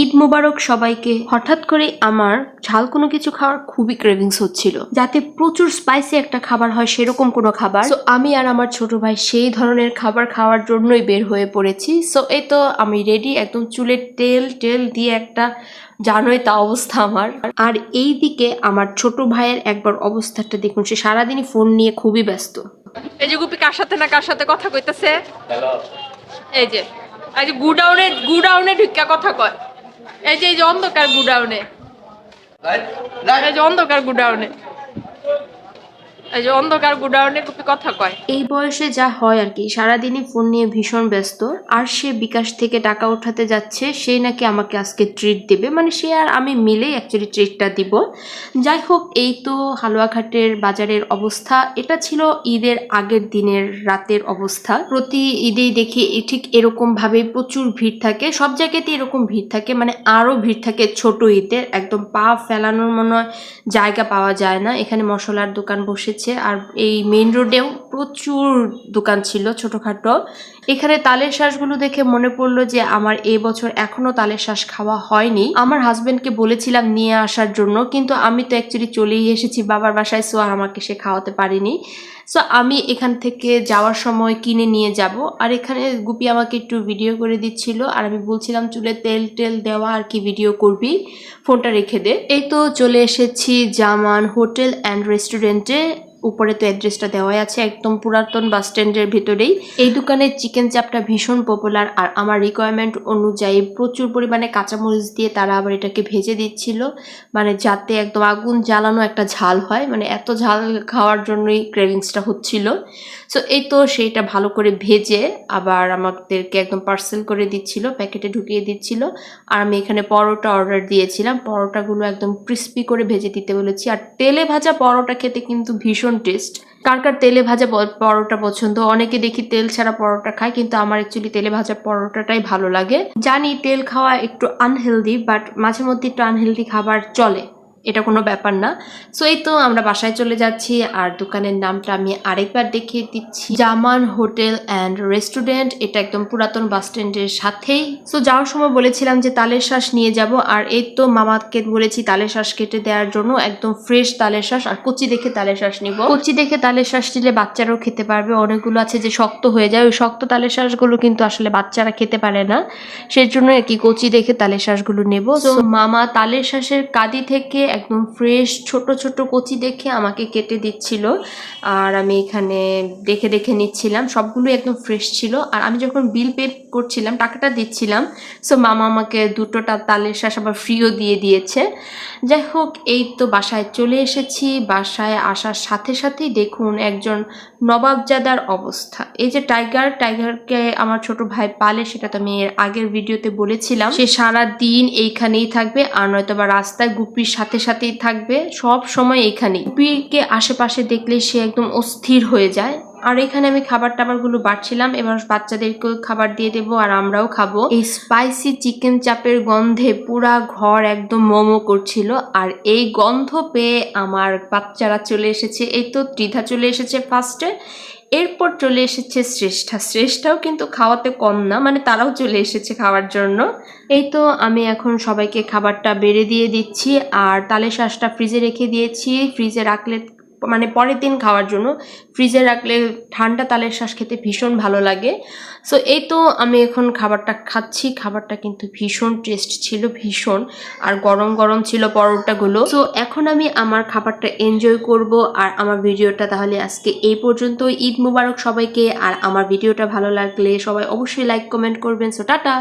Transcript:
ঈদ মোবারক সবাইকে। হঠাৎ করে আমার ঝাল কোনো কিছু খাওয়ার খুবই ক্রেভিংস হচ্ছিল। যাতে প্রচুর স্পাইসি একটা খাবার হয় সেরকম কোনো খাবার। সো আমি আর আমার ছোট ভাই সেই ধরনের খাবার খাওয়ার জন্যই বের হয়ে পড়েছি। সো এই তো আমি রেডি একদম চুলের তেল টেল দিয়ে একটা জানোই তা অবস্থা আমার। আর এই দিকে আমার ছোট ভাইয়ের একবার অবস্থাটা দেখুন সে সারাদিনই ফোন নিয়ে খুবই ব্যস্ত। এই যে গুপি কার সাথে না কার সাথে কথা কইতেছে? এই যে এই যে গুডাউনে গুডাউনে ঢুকা কথা কয়। এই যে এই যে অন্ধকার গুডাউনে। এই যে অন্ধকার গুডাউনে। এই যে অন্ধকার গুডাউনে গুপি কথা কয়। এই বয়সে যা হয় আর কি, সারাদিনই ফোন নিয়ে ভীষণ ব্যস্ত। আর সে বিকাশ থেকে টাকা উঠাতে যাচ্ছে, সে নাকি আমাকে আজকে ট্রিট দেবে। মানে সে আর আমি মিলেই অ্যাকচুয়ালি ট্রিটটা দিব। যাই হোক, এই তো হালুয়াঘাটের বাজারের অবস্থা। এটা ছিল ঈদের আগের দিনের রাতের অবস্থা। প্রতি ঈদেই দেখি ঠিক এরকম ভাবে প্রচুর ভিড় থাকে। সব জায়গাতে এরকম ভিড় থাকে মানে আরও ভিড় থাকে ছোট ঈদের। একদম পা ফেলানোর মনে জায়গা পাওয়া যায় না। এখানে মশলার দোকান বসেছে। আর এই মেইন রোডেও প্রচুর দোকান ছিল, ছোটোখাটো। এখানে তালের শ্বাসগুলো দেখে মনে পড়ল যে, আমার এই বছর এখনও তালের শ্বাস খাওয়া হয়নি। আমার হাজব্যান্ডকে বলেছিলাম নিয়ে আসার জন্য, কিন্তু আমি তো অ্যাকচুয়ালি চলেই এসেছি, বাবার বাসায় সো আমাকে সে খাওয়াতে পারিনি। সো আমি এখান থেকে যাওয়ার সময় কিনে নিয়ে যাব। আর এখানে গুপি আমাকে একটু ভিডিও করে দিচ্ছিল, আর আমি বলছিলাম, চুলে তেল টেল দেওয়া, আর কি ভিডিও করবি? ফোনটা রেখে দে। এই তো চলে এসেছি জামান হোটেল অ্যান্ড রেস্টুরেন্টে উপরে তো অ্যাড্রেসটা দেওয়াই আছে, একদম পুরাতন বাস স্ট্যান্ডের ভিতরেই। এই দোকানের চিকেন চাপটা ভীষণ পপুলার আর আমার রিকোয়ারমেন্ট অনুযায়ী প্রচুর পরিমাণে কাঁচামরিচ দিয়ে তারা আবার এটাকে ভেজে দিচ্ছিল। মানে যাতে একদম আগুন জ্বালানো একটা ঝাল হয় মানে এত ঝাল খাওয়ার জন্যই ক্রেভিংসটা হচ্ছিল। সো এই তো সেইটা ভালো করে ভেজে আবার আমাদেরকে একদম পার্সেল করে দিচ্ছিল প্যাকেটে ঢুকিয়ে দিচ্ছিল। আর আমি এখানে পরোটা অর্ডার দিয়েছিলাম, পরোটাগুলো একদম ক্রিস্পি করে ভেজে দিতে বলেছি। আর তেলে ভাজা পরোটা খেতে কিন্তু ভীষণ টেস্ট কার কার তেলে ভাজা পরোটা পছন্দ? অনেকে দেখি তেল ছাড়া পরোটা খায়, কিন্তু আমার অ্যাকচুয়ালি তেলে ভাজা পরোটাটাই ভালো লাগে। জানি তেল খাওয়া একটু আনহেলদি বাট মাঝে মধ্যে একটু আনহেলদি খাবার চলে। এটা কোনো ব্যাপার না। সো এই তো আমরা বাসায় চলে যাচ্ছি আর দোকানের নামটা আমি আরেকবার দেখিয়ে দিচ্ছি। জামান হোটেল অ্যান্ড রেস্টুরেন্ট, এটা একদম পুরাতন বাস স্ট্যান্ডের সাথেই। সো যাওয়ার সময় বলেছিলাম যে তালের শ্বাস নিয়ে যাব আর এই তো মামাকে বলেছি তালের শ্বাস কেটে দেওয়ার জন্য একদম ফ্রেশ তালের শ্বাস আর কচি দেখে তালের শ্বাস নিব। কচি দেখে তালের শ্বাস নিলে বাচ্চারাও খেতে পারবে। অনেকগুলো আছে যে শক্ত হয়ে যায়, ওই শক্ত তালের শ্বাসগুলো কিন্তু আসলে বাচ্চারা খেতে পারে না। সেই জন্য আর কি কচি দেখে তালের শ্বাসগুলো নেব। তো মামা তালের শ্বাসের কাদি থেকে একদম ফ্রেশ ছোট ছোট কচি দেখে আমাকে কেটে দিচ্ছিল। আর আমি এখানে দেখে দেখে নিচ্ছিলাম। সবগুলো একদম ফ্রেশ ছিল। আর আমি যখন বিল পে করছিলাম, টাকাটা দিচ্ছিলাম সো মামা আমাকে দুটোটা তালের শ্বাস আবার ফ্রিও দিয়ে দিয়েছে। যাই হোক, এই তো বাসায় চলে এসেছি। বাসায় আসার সাথে সাথেই দেখুন একজন নবাবজাদার অবস্থা। এই যে টাইগার টাইগারকে আমার ছোট ভাই পালে, সেটা তো আমি আগের ভিডিওতে বলেছিলাম। সে সারা দিন এইখানেই থাকবে, আর নয়তো বা রাস্তায় গুপির সাথে সাথেই থাকবে, সব সময় এইখানেই গুপিকে আশেপাশে দেখলে সে একদম অস্থির হয়ে যায়। আর এখানে আমি খাবার টাবারগুলো বাড়ছিলাম, এবার বাচ্চাদেরকেও খাবার দিয়ে দেবো আর আমরাও খাব। এই স্পাইসি চিকেন চাপের গন্ধে পুরা ঘর একদম মোমো করছিল আর এই গন্ধ পেয়ে আমার বাচ্চারা চলে এসেছে। এই তো, ত্রিধা চলে এসেছে ফার্স্টে এরপর চলে এসেছে শ্রেষ্ঠা। শ্রেষ্ঠাও কিন্তু খাওয়াতে কম না মানে তারাও চলে এসেছে খাওয়ার জন্য। এই তো আমি এখন সবাইকে খাবারটা বেড়ে দিয়ে দিচ্ছি, আর তালে শাঁসটা ফ্রিজে রেখে দিয়েছি। ফ্রিজে রাখলে মানে পরের দিন খাওয়ার জন্য ফ্রিজে রাখলে ঠান্ডা তালের শ্বাস খেতে ভীষণ ভালো লাগে। সো এই তো আমি এখন খাবারটা খাচ্ছি। খাবারটা কিন্তু ভীষণ টেস্ট ছিল, ভীষণ। আর গরম গরম ছিল পরোটাগুলো। তো এখন আমি আমার খাবারটা এনজয় করব। আর আমার ভিডিওটা তাহলে আজকে এই পর্যন্ত ঈদ মুবারক সবাইকে। আর আমার ভিডিওটা ভালো লাগলে সবাই অবশ্যই লাইক কমেন্ট করবেন। So tata!